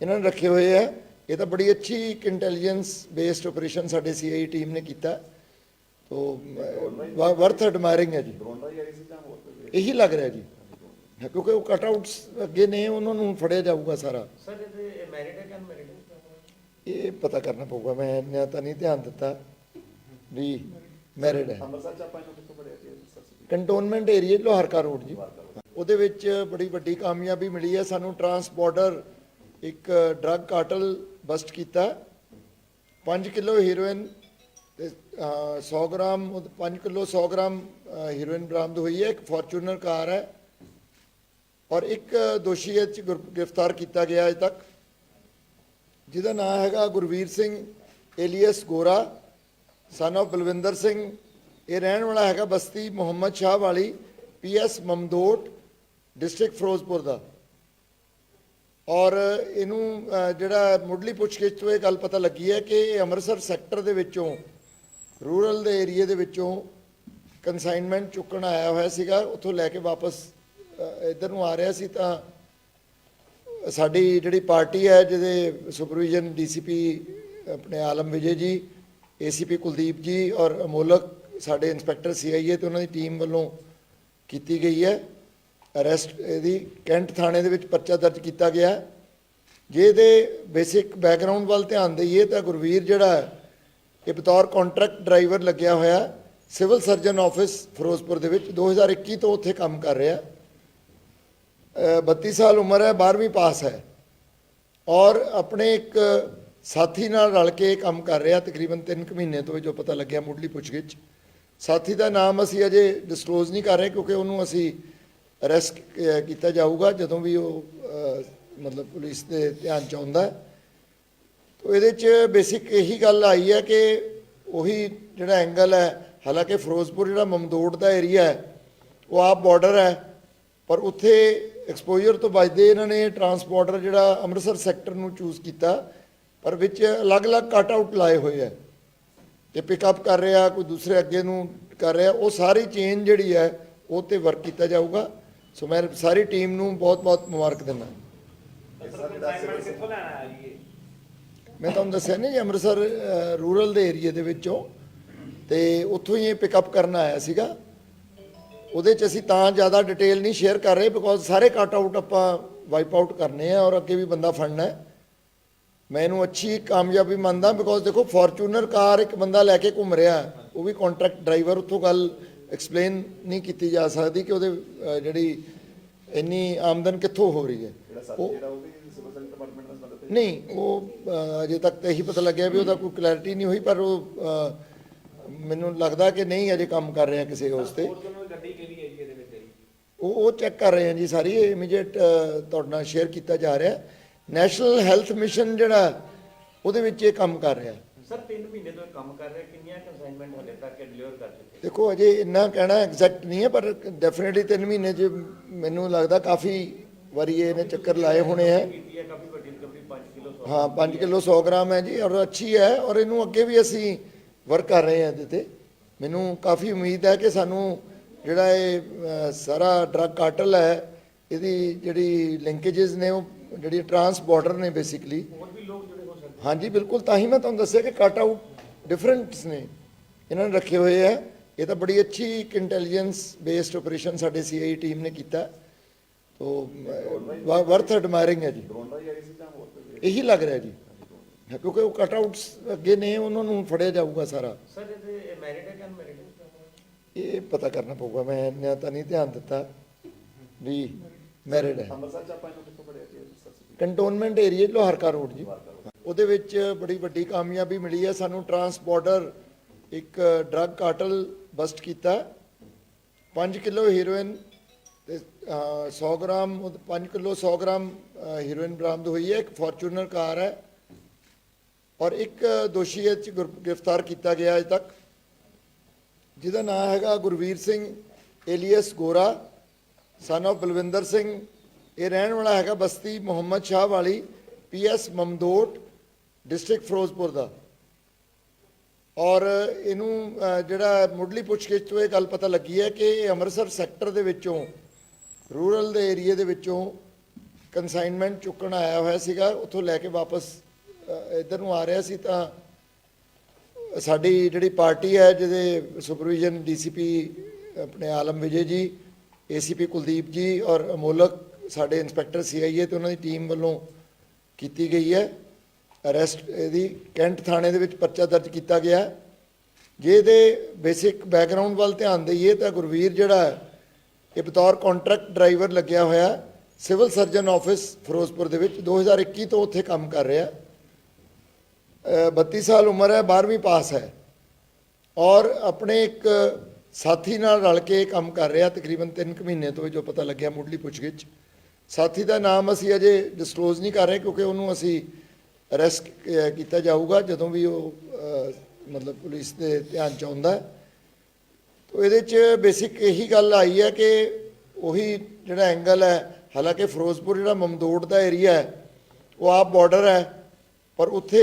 ਇਹਨਾਂ ਨੇ ਰੱਖੇ ਹੋਏ ਹੈ। ਇਹ ਤਾਂ ਬੜੀ ਅੱਛੀ ਇੱਕ ਇੰਟੈਲੀਜੈਂਸ ਬੇਸਡ ਆਪਰੇਸ਼ਨ ਸਾਡੇ ਸੀਆਈ ਟੀਮ ਨੇ ਕੀਤਾ। ਤੋ ਵਰਥ ਐਡਮਾਇਰਿੰਗ ਹੈ ਜੀ। ਇਹੀ ਲੱਗ ਰਿਹਾ ਜੀ। ਕਿਉਂਕਿ ਉਹ ਕਟ ਆਊਟਸ ਅੱਗੇ ਨੇ ਉਹਨਾਂ ਨੂੰ ਫੜਿਆ ਜਾਊਗਾ ਸਾਰਾ। ਹੈ ਕਿ ਇਹ ਪਤਾ ਕਰਨਾ ਪਊਗਾ ਮੈਂ ਇੰਨਾ ਤਾਂ ਨਹੀਂ ਧਿਆਨ ਦਿੱਤਾ ਵੀ ਮੈਰਿਡ ਹੈ। ਕੰਟੋਨਮੈਂਟ ਏਰੀਆ ਲੋਹਰਕਾ ਰੋਡ ਜੀ। ਉਹਦੇ ਵਿੱਚ ਬੜੀ ਵੱਡੀ ਕਾਮਯਾਬੀ ਮਿਲੀ ਹੈ। ਸਾਨੂੰ ਟਰਾਂਸਪੋਰਟਰ ਇੱਕ ਡਰੱਗ ਕਾਰਟਲ ਬਸਟ ਕੀਤਾ। 5 ਕਿਲੋ ਹੀਰੋਇਨ ਤੇ ਅਹ, 100 ਗ੍ਰਾਮ 5 ਕਿਲੋ 100 ਗ੍ਰਾਮ ਹੀਰੋਇਨ ਬਰਾਮਦ ਹੋਈ ਹੈ। ਇੱਕ ਫੋਰਚੂਨਰ ਕਾਰ ਹੈ ਔਰ ਇੱਕ ਦੋਸ਼ੀ ਇਹ 'ਚ ਗੁਰ- ਗ੍ਰਿਫਤਾਰ ਕੀਤਾ ਗਿਆ ਅਜੇ ਤੱਕ। ਜਿਹਦਾ ਨਾਮ ਹੈਗਾ Gurvir Singh alias Gora son of Balwinder Singh. ਇਹ ਰਹਿਣ ਵਾਲਾ ਹੈਗਾ ਬਸਤੀ ਮੁਹੰਮਦ ਸ਼ਾਹ ਵਾਲੀ ਪੀਐਸ ਮਮਦੋਟ ਡਿਸਟ੍ਰਿਕਟ ਫਿਰੋਜ਼ਪੁਰ ਦਾ। ਔਰ ਇਹਨੂੰ ਜਿਹੜਾ ਮੁੱਢਲੀ ਪੁੱਛਗਿੱਛ ਤੋਂ ਇਹ ਗੱਲ ਪਤਾ ਲੱਗੀ ਹੈ ਕਿ ਇਹ ਅੰਮ੍ਰਿਤਸਰ ਸੈਕਟਰ ਦੇ ਵਿੱਚੋਂ, ਰੂਰਲ ਦੇ ਏਰੀਆ ਦੇ ਵਿੱਚੋਂ ਕਨਸਾਈਨਮੈਂਟ ਚੁੱਕਣ ਆਇਆ ਹੋਇਆ ਸੀਗਾ, ਉੱਥੋਂ ਲੈ ਕੇ ਵਾਪਸ ਇੱਧਰ ਨੂੰ ਆ ਰਿਹਾ ਸੀ ਤਾਂ ਸਾਡੀ ਜਿਹੜੀ ਪਾਰਟੀ ਹੈ, ਜਿਹਦੇ ਸੁਪਰਵਿਜ਼ਨ ਡੀਸੀਪੀ ਆਪਣੇ ਆਲਮ ਵਿਜੇ ਜੀ ਏਸੀਪੀ ਕੁਲਦੀਪ ਜੀ ਔਰ ਅਮੋਲਕ, ਸਾਡੇ ਇੰਸਪੈਕਟਰ ਸੀਆਈਏ ਤੇ ਉਹਨਾਂ ਦੀ ਟੀਮ ਵੱਲੋਂ ਕੀਤੀ ਗਈ ਹੈ। ਅਰੈਸਟ ਇਹਦੀ ਕੈਂਟ ਥਾਣੇ ਦੇ ਵਿੱਚ ਪਰਚਾ ਦਰਜ ਕੀਤਾ ਗਿਆ। ਹੈ। ਜੇ ਇਹਦੇ ਬੇਸਿਕ ਬੈਕਗ੍ਰਾਉਂਡ ਵੱਲ ਧਿਆਨ ਦਈਏ ਤਾਂ ਗੁਰਵੀਰ ਜਿਹੜਾ ਇਹ ਬਤੌਰ ਕੰਟਰੈਕਟ ਡਰਾਈਵਰ ਲੱਗਿਆ ਹੋਇਆ ਸਿਵਲ ਸਰਜਨ ਆਫਿਸ ਫਿਰੋਜ਼ਪੁਰ ਦੇ ਵਿੱਚ। 2021 ਤੋਂ ਉੱਥੇ ਕੰਮ ਕਰ ਰਿਹਾ। ਅ, 32 ਸਾਲ ਉਮਰ ਹੈ 12ਵੀਂ ਪਾਸ ਹੈ। ਔਰ ਆਪਣੇ ਇੱਕ ਸਾਥੀ ਨਾਲ ਰਲ ਕੇ ਇਹ ਕੰਮ ਕਰ ਰਿਹਾ ਤਕਰੀਬਨ 3 ਕੁ ਮਹੀਨੇ ਤੋਂ ਜੋ ਪਤਾ ਲੱਗਿਆ ਮੁੱਢਲੀ ਪੁੱਛਗਿੱਛ। ਸਾਥੀ ਦਾ ਨਾਮ ਅਸੀਂ ਅਜੇ ਡਿਸਕਲੋਜ਼ ਨਹੀਂ ਕਰ ਰਹੇ ਕਿਉਂਕਿ ਉਹਨੂੰ ਅਸੀਂ ਅਰੈਸਟ eh, ਕੀਤਾ ਜਾਊਗਾ ਜਦੋਂ ਵੀ ਉਹ ਮਤਲਬ ਪੁਲਿਸ ਦੇ ਧਿਆਨ ਚ ਆਉਂਦਾ ਹੈ। ਤੋ ਇਹਦੇ ਚ ਬੇਸਿਕ ਇਹੀ ਗੱਲ ਆਈ ਹੈ ਕਿ ਉਹੀ ਜਿਹੜਾ ਐਂਗਲ ਹੈ, ਹਾਲਾਂਕਿ ਫਿਰੋਜ਼ਪੁਰ ਜਿਹੜਾ ਮਮਦੋੜ ਦਾ ਏਰੀਆ ਹੈ, ਉਹ ਆਪ ਬਾਰਡਰ ਹੈ, ਪਰ ਉੱਥੇ ਐਕਸਪੋਜ਼ਰ ਤੋਂ ਬਚਦੇ ਇਹਨਾਂ ਨੇ ਟਰਾਂਸਪੋਰਟਰ ਜਿਹੜਾ ਅੰਮ੍ਰਿਤਸਰ ਸੈਕਟਰ ਨੂੰ ਚੂਜ਼ ਕੀਤਾ, ਪਰ ਵਿੱਚ ਅਲੱਗ-ਅਲੱਗ ਕਟ ਆਊਟ ਲਾਏ ਹੋਏ ਹੈ। ਤੇ ਪਿਕਅਪ ਕਰ ਰਿਹਾ, ਕੋਈ ਦੂਸਰੇ ਅੱਗੇ ਨੂੰ ਕਰ ਰਿਹਾ, ਉਹ ਸਾਰੀ ਚੇਨ ਜਿਹੜੀ ਹੈ, ਉਹ ਤੇ ਵਰਕ ਕੀਤਾ ਜਾਊਗਾ। ਸੋ ਮੈਂ ਸਾਰੀ ਟੀਮ ਨੂੰ ਬਹੁਤ-ਬਹੁਤ ਮੁਬਾਰਕ ਦਿੰਦਾ। ਮੈਂ ਤੁਹਾਨੂੰ ਦੱਸਿਆ ਨਹੀਂ ਜੀ ਅੰਮ੍ਰਿਤਸਰ ਰੂਰਲ ਦੇ ਏਰੀਆ ਦੇ ਵਿੱਚੋਂ। ਤੇ ਉੱਥੋਂ ਹੀ ਇਹ ਪਿਕਅਪ ਕਰਨ ਆਇਆ ਸੀਗਾ। ਉਹਦੇ ਚ ਅਸੀਂ ਤਾਂ ਜ਼ਿਆਦਾ ਡਿਟੇਲ ਨਹੀਂ ਸ਼ੇਅਰ ਕਰ ਰਹੇ ਬਿਕੋਜ਼ ਸਾਰੇ ਕੱਟ ਆਊਟ ਆਪਾਂ ਵਾਈਪ ਆਊਟ ਕਰਨੇ ਆ ਔਰ ਅੱਗੇ ਵੀ ਬੰਦਾ ਫੜਨਾ ਹੈ। ਮੈਂ ਇਹਨੂੰ ਅੱਛੀ ਕਾਮਯਾਬੀ ਮੰਨਦਾ ਬਿਕੋਜ਼ ਦੇਖੋ ਫੋਰਚੂਨਰ ਕਾਰ ਇੱਕ ਬੰਦਾ ਲੈ ਕੇ ਘੁੰਮ ਰਿਹਾ ਉਹ ਵੀ ਕੰਟਰੈਕਟ ਡਰਾਈਵਰ ਉੱਥੋਂ ਗੱਲ ਐਕਸਪਲੇਨ ਨਹੀਂ ਕੀਤੀ ਜਾ ਸਕਦੀ ਕਿ ਉਹਦੇ ਜਿਹੜੀ ਇੰਨੀ ਆਮਦਨ ਕਿੱਥੋਂ ਹੋ ਰਹੀ ਹੈ। ਉਹ ਨਹੀਂ ਉਹ ਅਜੇ ਤੱਕ ਤਾਂ ਇਹੀ ਪਤਾ ਲੱਗਿਆ ਵੀ ਉਹਦਾ ਕੋਈ ਕਲੈਰਿਟੀ ਨਹੀਂ ਹੋਈ ਪਰ ਉਹ ਮੈਨੂੰ ਲੱਗਦਾ ਕਿ ਨਹੀਂ ਅਜੇ ਕੰਮ ਕਰ ਰਿਹਾ ਕਿਸੇ ਉਸ ਤੇ ਉਹ ਉਹ ਚੈੱਕ ਕਰ ਰਹੇ ਹਾਂ ਜੀ ਸਾਰੀ ਇਮੀਡੀਏਟ ਤੁਹਾਡੇ ਨਾਲ ਸ਼ੇਅਰ ਕੀਤਾ ਜਾ ਰਿਹਾ। ਨੈਸ਼ਨਲ ਹੈਲਥ ਮਿਸ਼ਨ ਜਿਹੜਾ ਉਹਦੇ ਵਿੱਚ ਇਹ ਕੰਮ ਕਰ ਰਿਹਾ। ਸਰ 3 ਮਹੀਨੇ ਤੋਂ ਇਹ ਕੰਮ ਕਰ ਰਿਹਾ ਕਿੰਨੀਆਂ ਕੰਸਾਈਨਮੈਂਟ ਹਲੇ ਤੱਕ ਡਿਲੀਵਰ ਕਰ ਚੁੱਕੇ? ਦੇਖੋ ਅਜੇ ਇੰਨਾ ਕਹਿਣਾ ਐਗਜ਼ੈਕਟ ਨਹੀਂ ਹੈ ਪਰ ਡੈਫੀਨਿਟਲੀ 3 ਮਹੀਨੇ 'ਚ ਮੈਨੂੰ ਲੱਗਦਾ ਕਾਫੀ ਵਾਰੀ ਇਹਨੇ ਚੱਕਰ ਲਾਏ ਹੋਣੇ ਹੈ। ਕੀਤੀ ਹੈ ਕਾਫੀ ਵੱਡੀ ਰਿਕਵਰੀ 5 ਕਿਲੋ ਸੌ ਹਾਂ 5 ਕਿਲੋ 100 ਗ੍ਰਾਮ ਹੈ ਜੀ ਔਰ ਅੱਛੀ ਹੈ ਔਰ ਇਹਨੂੰ ਅੱਗੇ ਵੀ ਅਸੀਂ ਵਰਕ ਕਰ ਰਹੇ ਹਾਂ ਇਹਦੇ ਤੇ। ਮੈਨੂੰ ਕਾਫੀ ਉਮੀਦ ਹੈ ਕਿ ਸਾਨੂੰ ਜਿਹੜਾ ਇਹ ਸਾਰਾ ਡਰੱਗ ਕਾਰਟਲ ਹੈ ਇਹਦੀ ਜਿਹੜੀ ਲਿੰਕੇजेस ਨੇ ਉਹ ਜਿਹੜੀ ਟਰਾਂਸ ਬਾਰਡਰ ਨੇ ਬੇਸਿਕਲੀ ਹਾਂਜੀ ਬਿਲਕੁਲ। ਤਾਂ ਹੀ ਮੈਂ ਤੁਹਾਨੂੰ ਦੱਸਿਆ ਕਿ ਕੱਟ ਆਊਟ ਡਿਫਰੈਂਟਸ ਨੇ। ਇਹਨਾਂ ਨੇ ਰੱਖੇ ਹੋਏ ਹੈ ਇਹ ਤਾਂ ਬੜੀ ਅੱਛੀ ਇੱਕ ਇੰਟੈਲੀਜੈਂਸ ਬੇਸਡ ਆਪਰੇਸ਼ਨ ਸਾਡੇ ਸੀਆਈ ਟੀਮ ਨੇ ਕੀਤਾ। ਤੋਂ ਵਰਥ ਐਡਮਾਇਰਿੰਗ ਹੈ ਜੀ। ਇਹੀ ਲੱਗ ਰਿਹਾ ਜੀ। ਕਿਉਂਕਿ ਉਹ ਕਟ ਆਊਟਸ ਅੱਗੇ ਨੇ ਉਹਨਾਂ ਨੂੰ ਫੜਿਆ ਜਾਊਗਾ ਸਾਰਾ। ਸਰ ਇਹਦੇ ਮੈਰਿਡ ਹੈ ਕਿ ਅਨਮੈਰਿਡ ਹੈ? ਇਹ ਪਤਾ ਕਰਨਾ ਪਊਗਾ। ਮੈਂ ਇੰਨਾ ਤਾਂ ਨਹੀਂ ਧਿਆਨ ਦਿੱਤਾ ਵੀ ਮੈਰਿਡ ਹੈ। ਕੰਟੋਨਮੈਂਟ ਏਰੀਆ ਲੋਹਰਕਾ ਰੋਡ ਜੀ। ਉਹਦੇ ਵਿੱਚ ਬੜੀ ਵੱਡੀ ਕਾਮਯਾਬੀ ਮਿਲੀ ਹੈ। ਸਾਨੂੰ ਟਰਾਂਸਪੋਰਟਰ ਇੱਕ ਡਰੱਗ ਕਾਰਟਲ ਬਸਟ ਕੀਤਾ। 5 ਕਿਲੋ ਹੀਰੋਇਨ ਤੇ ਅਹ, 100 ਗ੍ਰਾਮ 5 ਕਿਲੋ 100 ਗ੍ਰਾਮ ਹੀਰੋਇਨ ਬਰਾਮਦ ਹੋਈ ਹੈ। ਇੱਕ ਫੋਰਚੂਨਰ ਕਾਰ ਹੈ ਔਰ ਇੱਕ ਦੋਸ਼ੀ ਇਹ 'ਚ ਗੁਰ- ਗ੍ਰਿਫਤਾਰ ਕੀਤਾ ਗਿਆ ਅਜੇ ਤੱਕ। ਜਿਹਦਾ ਨਾਮ ਹੈਗਾ Gurvir Singh alias Gora son of Balwinder Singh. ਇਹ ਰਹਿਣ ਵਾਲਾ ਹੈਗਾ ਬਸਤੀ ਮੁਹੰਮਦ ਸ਼ਾਹ ਵਾਲੀ ਪੀਐਸ ਮਮਦੋਟ। ਡਿਸਟ੍ਰਿਕਟ ਫਿਰੋਜ਼ਪੁਰ ਦਾ। ਔਰ ਇਹਨੂੰ ਜਿਹੜਾ ਮੁੱਢਲੀ ਪੁੱਛਗਿੱਛ ਤੋਂ ਇਹ ਗੱਲ ਪਤਾ ਲੱਗੀ ਹੈ ਕਿ ਇਹ ਅੰਮ੍ਰਿਤਸਰ ਸੈਕਟਰ ਦੇ ਵਿੱਚੋਂ ਰੂਰਲ ਦੇ ਏਰੀਆ ਦੇ ਵਿੱਚੋਂ ਕਨਸਾਈਨਮੈਂਟ ਚੁੱਕਣ ਆਇਆ ਹੋਇਆ ਸੀਗਾ। ਉੱਥੋਂ ਲੈ ਕੇ ਵਾਪਸ ਇੱਧਰ ਨੂੰ ਆ ਰਿਹਾ ਸੀ ਤਾਂ ਸਾਡੀ ਜਿਹੜੀ ਪਾਰਟੀ ਹੈ, ਜਿਹਦੇ ਸੁਪਰਵਿਜ਼ਨ ਡੀਸੀਪੀ ਆਪਣੇ ਆਲਮ ਵਿਜੇ ਜੀ ਏਸੀਪੀ ਕੁਲਦੀਪ ਜੀ ਔਰ ਅਮੋਲਕ, ਸਾਡੇ ਇੰਸਪੈਕਟਰ ਸੀਆਈਏ ਤੇ ਉਹਨਾਂ ਦੀ ਟੀਮ ਵੱਲੋਂ ਕੀਤੀ ਗਈ ਹੈ। ਅਰੈਸਟ, ਇਹਦੀ ਕੈਂਟ ਥਾਣੇ ਦੇ ਵਿੱਚ ਪਰਚਾ ਦਰਜ ਕੀਤਾ ਗਿਆ ਹੈ। ਜੇ ਇਹਦੇ ਬੇਸਿਕ ਬੈਕਗ੍ਰਾਉਂਡ ਵੱਲ ਧਿਆਨ ਦਈਏ ਤਾਂ ਗੁਰਵੀਰ ਜਿਹੜਾ ਇਹ ਬਤੌਰ ਕੰਟਰੈਕਟ ਡਰਾਈਵਰ ਲੱਗਿਆ ਹੋਇਆ ਸਿਵਲ ਸਰਜਨ ਆਫਿਸ ਫਿਰੋਜ਼ਪੁਰ ਦੇ ਵਿੱਚ 2021 ਤੋਂ ਉੱਥੇ ਕੰਮ ਕਰ ਰਿਹਾ ਹੈ। 32 ਸਾਲ ਉਮਰ ਹੈ 12ਵੀਂ ਪਾਸ ਹੈ ਔਰ ਆਪਣੇ ਇੱਕ ਸਾਥੀ ਨਾਲ ਰਲ ਕੇ ਇਹ ਕੰਮ ਕਰ ਰਿਹਾ, ਤਕਰੀਬਨ 3 ਕੁ ਮਹੀਨੇ ਤੋਂ ਜੋ ਪਤਾ ਲੱਗਿਆ ਮੁੱਢਲੀ ਪੁੱਛਗਿੱਛ ਸਾਥੀ ਦਾ ਨਾਮ ਅਸੀਂ ਅਜੇ ਡਿਸਕਲੋਜ਼ ਨਹੀਂ ਕਰ ਰਹੇ, ਕਿਉਂਕਿ ਉਹਨੂੰ ਅਸੀਂ ਅਰੈਸਟ eh, ਕੀਤਾ ਜਾਊਗਾ ਜਦੋਂ ਵੀ ਉਹ ਮਤਲਬ ਪੁਲਿਸ ਦੇ ਧਿਆਨ ਚ ਆਉਂਦਾ ਤਾਂ ਇਹਦੇ ਚ ਬੇਸਿਕ ਇਹੀ ਗੱਲ ਆਈ ਹੈ ਕਿ ਉਹੀ ਜਿਹੜਾ ਐਂਗਲ ਹੈ, ਹਾਲਾਂਕਿ ਫਿਰੋਜ਼ਪੁਰ ਜਿਹੜਾ ਮਮਦੋੜ ਦਾ ਏਰੀਆ ਹੈ, ਉਹ ਆਪ ਬਾਰਡਰ ਹੈ, ਪਰ ਉੱਥੇ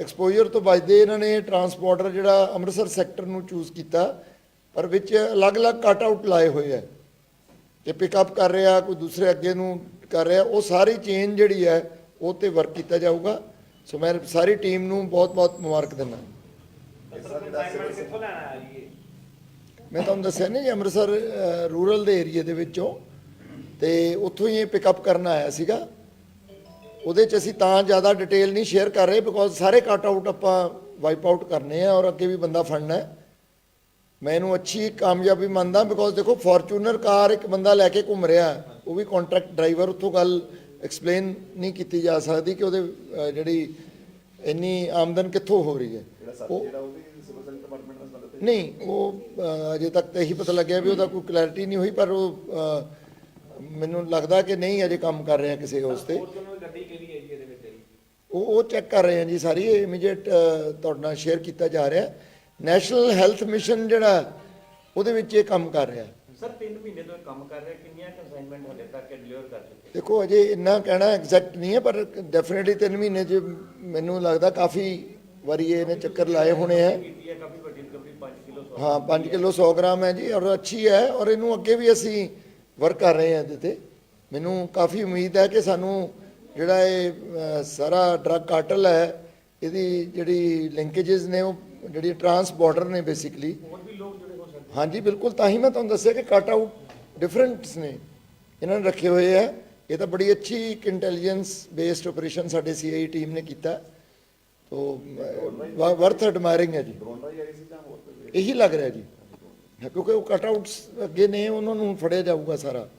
ਐਕਸਪੋਜ਼ਰ ਤੋਂ ਬਚਦੇ ਇਹਨਾਂ ਨੇ ਟਰਾਂਸਪੋਰਟਰ ਜਿਹੜਾ ਅੰਮ੍ਰਿਤਸਰ ਸੈਕਟਰ ਨੂੰ ਚੂਜ਼ ਕੀਤਾ, ਪਰ ਵਿੱਚ ਅਲੱਗ-ਅਲੱਗ ਕਟ ਆਊਟ ਲਾਏ ਹੋਏ ਹੈ। ਕਿ ਪਿਕਅਪ ਕਰ ਰਿਹਾ, ਕੋਈ ਦੂਸਰੇ ਅੱਗੇ ਨੂੰ ਕਰ ਰਿਹਾ, ਉਹ ਸਾਰੀ ਚੇਨ ਜਿਹੜੀ ਹੈ, ਉਹ ਤੇ ਵਰਕ ਕੀਤਾ ਜਾਊਗਾ। ਸੋ ਮੈਂ ਸਾਰੀ ਟੀਮ ਨੂੰ ਬਹੁਤ-ਬਹੁਤ ਮੁਬਾਰਕ ਦਿੰਦਾ। ਮੈਂ ਤੁਹਾਨੂੰ ਦੱਸਿਆ ਨਹੀਂ ਜੀ, ਅੰਮ੍ਰਿਤਸਰ ਰੂਰਲ ਦੇ ਏਰੀਆ ਦੇ ਵਿੱਚੋਂ। ਤੇ ਉੱਥੋਂ ਹੀ ਇਹ ਪਿਕਅਪ ਕਰਨ ਆਇਆ ਸੀਗਾ। ਉਹਦੇ ਚ ਅਸੀਂ ਤਾਂ ਜ਼ਿਆਦਾ ਡਿਟੇਲ ਨਹੀਂ ਸ਼ੇਅਰ ਕਰ ਰਹੇ ਬਿਕੋਜ਼ ਸਾਰੇ ਕੱਟ ਆਊਟ ਆਪਾਂ ਵਾਈਪ ਆਊਟ ਕਰਨੇ ਆ ਔਰ ਅੱਗੇ ਵੀ ਬੰਦਾ ਫੜਨਾ ਹੈ। ਮੈਂ ਇਹਨੂੰ ਅੱਛੀ ਕਾਮਯਾਬੀ ਮੰਨਦਾ ਬਿਕੋਜ਼ ਦੇਖੋ ਫੋਰਚੂਨਰ ਕਾਰ ਇੱਕ ਬੰਦਾ ਲੈ ਕੇ ਘੁੰਮ ਰਿਹਾ, ਉਹ ਵੀ ਕੰਟਰੈਕਟ ਡਰਾਈਵਰ ਉੱਥੋਂ ਗੱਲ ਐਕਸਪਲੇਨ ਨਹੀਂ ਕੀਤੀ ਜਾ ਸਕਦੀ ਕਿ ਉਹਦੇ ਜਿਹੜੀ ਇੰਨੀ ਆਮਦਨ ਕਿੱਥੋਂ ਹੋ ਰਹੀ ਹੈ। ਉਹ ਜਿਹੜਾ ਉਹ ਵੀ ਸਿਵਲ ਸਰਜਨ ਡਿਪਾਰਟਮੈਂਟ ਨਾਲ ਸੰਬੰਧਿਤ ਹੈ। ਨਹੀਂ ਉਹ ਅਜੇ ਤੱਕ ਤਾਂ ਇਹੀ ਪਤਾ ਲੱਗਿਆ ਵੀ ਉਹਦਾ ਕੋਈ ਕਲੈਰਿਟੀ ਨਹੀਂ ਹੋਈ ਪਰ ਉਹ ਮੈਨੂੰ ਲੱਗਦਾ ਕਿ ਨਹੀਂ ਅਜੇ ਕੰਮ ਕਰ ਰਿਹਾ ਕਿਸੇ ਉਸ ਤੇ। ਉਹ ਉਹ ਚੈੱਕ ਕਰ ਰਹੇ ਹਾਂ ਜੀ ਸਾਰੀ ਇਮੀਡੀਏਟ ਤੁਹਾਡੇ ਨਾਲ ਸ਼ੇਅਰ ਕੀਤਾ ਜਾ ਰਿਹਾ। ਨੈਸ਼ਨਲ ਹੈਲਥ ਮਿਸ਼ਨ ਜਿਹੜਾ ਉਹਦੇ ਵਿੱਚ ਇਹ ਕੰਮ ਕਰ ਰਿਹਾ। ਸਰ 3 ਮਹੀਨੇ ਤੋਂ ਇਹ ਕੰਮ ਕਰ ਰਿਹਾ ਕਿੰਨੀਆਂ ਕਨਸਾਈਨਮੈਂਟ ਹਲੇ ਤੱਕ ਡਿਲੀਵਰ ਕਰ ਚੁੱਕੇ ਦੇਖੋ, ਅਜੇ ਇੰਨਾ ਕਹਿਣਾ ਐਗਜ਼ੈਕਟ ਨਹੀਂ ਹੈ, ਪਰ ਡੈਫੀਨਿਟਲੀ 3 ਮਹੀਨੇ 'ਚ ਮੈਨੂੰ ਲੱਗਦਾ ਕਾਫੀ ਵਾਰੀ ਇਹਨੇ ਚੱਕਰ ਲਾਏ ਹੋਣੇ ਹੈ ਹਾਂ 5 ਕਿਲੋ 100 ਗ੍ਰਾਮ ਹੈ ਜੀ, ਔਰ ਅੱਛੀ ਹੈ, ਔਰ ਇਹਨੂੰ ਅੱਗੇ ਵੀ ਅਸੀਂ ਵਰਕ ਕਰ ਰਹੇ ਹਾਂ ਇਹਦੇ ਤੇ। ਮੈਨੂੰ ਕਾਫੀ ਉਮੀਦ ਹੈ ਕਿ ਸਾਨੂੰ ਜਿਹੜਾ ਇਹ ਸਾਰਾ ਡਰੱਗ ਕਾਰਟਲ ਹੈ, ਇਹਦੀ ਜਿਹੜੀ ਲਿੰਕੇजेस ਨੇ, ਉਹ ਜਿਹੜੀ ਟਰਾਂਸ ਬਾਰਡਰ ਨੇ ਬੇਸਿਕਲੀ ਹਾਂਜੀ, ਬਿਲਕੁਲ, ਤਾਂ ਹੀ ਮੈਂ ਤੁਹਾਨੂੰ ਦੱਸਿਆ ਕਿ ਕਟ ਆਊਟ ਡਿਫਰੈਂਟਸ ਨੇ। ਇਹਨਾਂ ਨੇ ਰੱਖੇ ਹੋਏ ਹੈ ਇਹ ਤਾਂ ਬੜੀ ਅੱਛੀ ਇੱਕ ਇੰਟੈਲੀਜੈਂਸ ਬੇਸਡ ਆਪਰੇਸ਼ਨ ਸਾਡੇ ਸੀਆਈ ਟੀਮ ਨੇ ਕੀਤਾ। ਤੋ ਵਰਥ ਐਡਮਾਇਰਿੰਗ ਹੈ ਜੀ। ਇਹੀ ਲੱਗ ਰਿਹਾ ਜੀ। ਕਿਉਂਕਿ ਉਹ ਕਟ ਆਊਟਸ ਅੱਗੇ ਨੇ, ਉਹਨਾਂ ਨੂੰ ਫੜਿਆ ਜਾਊਗਾ ਸਾਰਾ।